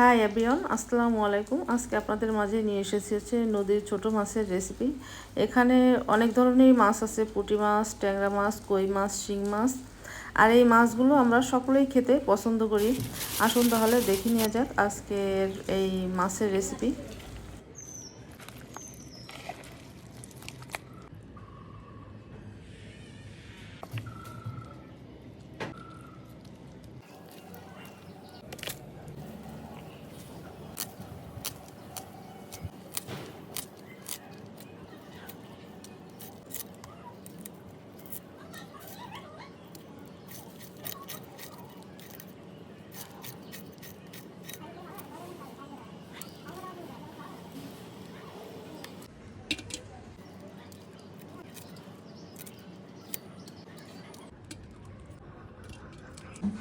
Hi everyone আসসালামু আলাইকুম আজকে আপনাদের মাঝে নিয়ে এসেছি হচ্ছে নদীর ছোট মাছের রেসিপি এখানে অনেক ধরনের মাছ আছে, পুঁটি মাছ, ট্যাংরা মাছ, কই মাছ, শিং মাছ। আর এই মাছগুলো আমরা সকলেই খেতে পছন্দ করি। আসুন তাহলে দেখে নেওয়া যাক আজকের এই মাছের রেসিপি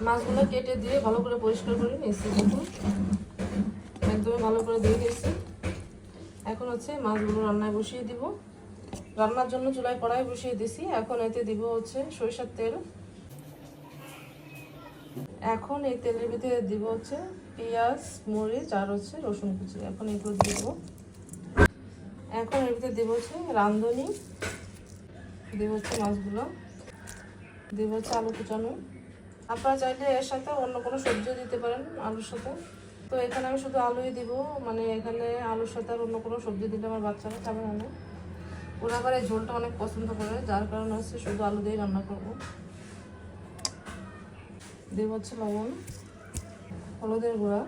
মাছগুলো কেটে দিয়ে ভালো করে পরিষ্কার করে নিয়েছি দেখুন। একদমই ভালো করে দিয়ে দিয়েছি এখন হচ্ছে মাছগুলো রান্নায় বসিয়ে দিব। রান্নার জন্য চুলায় কড়াই বসিয়ে দিছি। এখন এতে দিব হচ্ছে সরিষার তেল। এখন এই তেলের ভিতরে দিব হচ্ছে পেঁয়াজ, মরিচ আর হচ্ছে রসুন কুচি। এখন এগুলো দিব। এখন এর ভিতরে দেবো হচ্ছে রাঁধুনি। দেবো হচ্ছে মাছগুলো। দেবো হচ্ছে আলু কুচানো। আপনারা চাইলে এর সাথে অন্য কোনো সবজিও দিতে পারেন, আলুর সাথে। তো এখানে আমি শুধু আলুই দিব মানে এখানে আলুর সাথে আর অন্য কোনো সবজি দিলে আমার বাচ্চারা খাবে না ওরা আবার ঝোলটা অনেক পছন্দ করে, যার কারণে হচ্ছে শুধু আলু দিয়েই রান্না করব। দেব হচ্ছে লবণ, হলুদের গুঁড়া।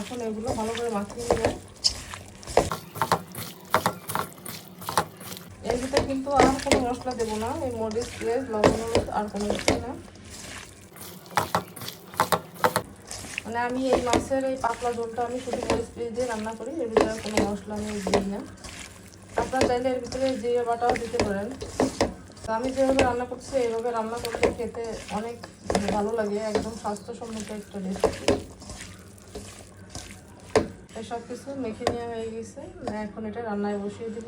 এখন এগুলো ভালো করে মাখিয়ে নেব এর ভিতরে কিন্তু আর কোনো মশলা দেবো না। এই মরিচ, পেঁয়াজ, লবণ, হলুদ আর কোনো কিছু না। মানে আমি এই মাছের এই পাতলা ঝোলটা আমি শুধু মরিচ, পেঁয়াজ দিয়ে রান্না করি, এর ভিতরে কোনো মশলা আমি দিই না। আপনারা চাইলে এর ভিতরে জিরে বাটাও দিতে পারেন। আমি যেভাবে রান্না করছি, এইভাবে রান্না করলে খেতে অনেক ভালো লাগে, একদম স্বাস্থ্যসম্মত একটা রেসিপি সব কিছু মেখে নেওয়া হয়ে গেছে। এখন এটা রান্নায় বসিয়ে দিব।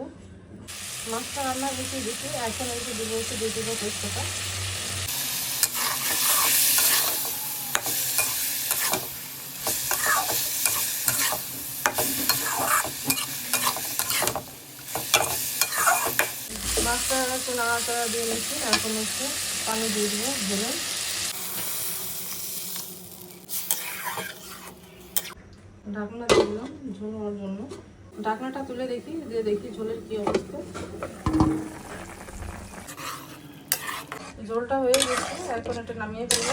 মাছটা রান্নায় বেশি দিচ্ছি। এখন এসে দিব হচ্ছে দিয়ে দেবো মাছটা একটু নাড়াচাড়া দিয়ে নিচ্ছি, এখন হচ্ছে পানি দিয়ে দেবো ধরে ঢাকনা দিলাম, ঝোল হওয়ার জন্য। ঢাকনাটা তুলে দেখি দিয়ে দেখি ঝোলের কি অবস্থা। ঝোলটা হয়ে গেছে, এখন এটা নামিয়ে ফেলব।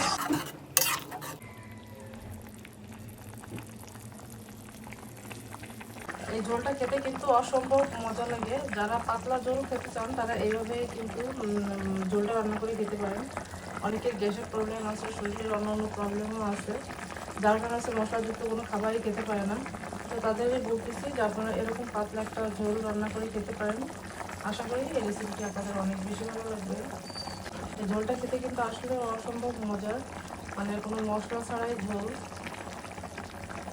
এই ঝোলটা খেতে কিন্তু অসম্ভব মজা লাগে। যারা পাতলা ঝোল খেতে চান, তারা এইভাবে কিন্তু ঝোলটা রান্না করে খেতে পারেন। অনেকের গ্যাসের প্রবলেম আছে, শরীরের অন্য অন্য প্রবলেমও আছে। যার কারণে আছে মশলাযুক্ত কোনো খাবারই খেতে পারে না। তো তাদের বলতেছি যে আপনারা এরকম পাতলা একটা ঝোল রান্না করে খেতে পারেন। আশা করি এই রেসিপিটি আপনাদের অনেক বেশি ভালো লাগবে। এই ঝোলটা খেতে কিন্তু আসলে অসম্ভব মজার মানে কোনো মশলা ছাড়াই ঝোল।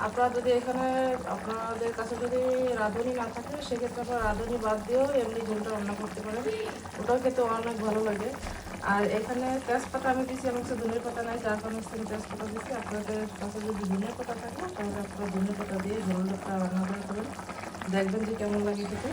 আপনারা যদি এখানে, আপনাদের কাছে যদি রাঁধুনি না থাকে, সেক্ষেত্রে আপনারা রাঁধুনি বাদ দিয়েও এমনি ঝোলটা রান্না করতে পারেন। ওটাও খেতে অনেক ভালো লাগে। আর এখানে তেজপাতা আমি দিচ্ছি আমার কাছে ধনের পাতা নাই, যার কারণে আমি তেজপাতা দিচ্ছি আপনাদের কাছে যদি ধনের পাতা থাকে, তাহলে আপনারা ধনের পাতা দিয়ে ঝোলটা রান্না করে খাবেন। দেখবেন যে কেমন লাগে খেতে।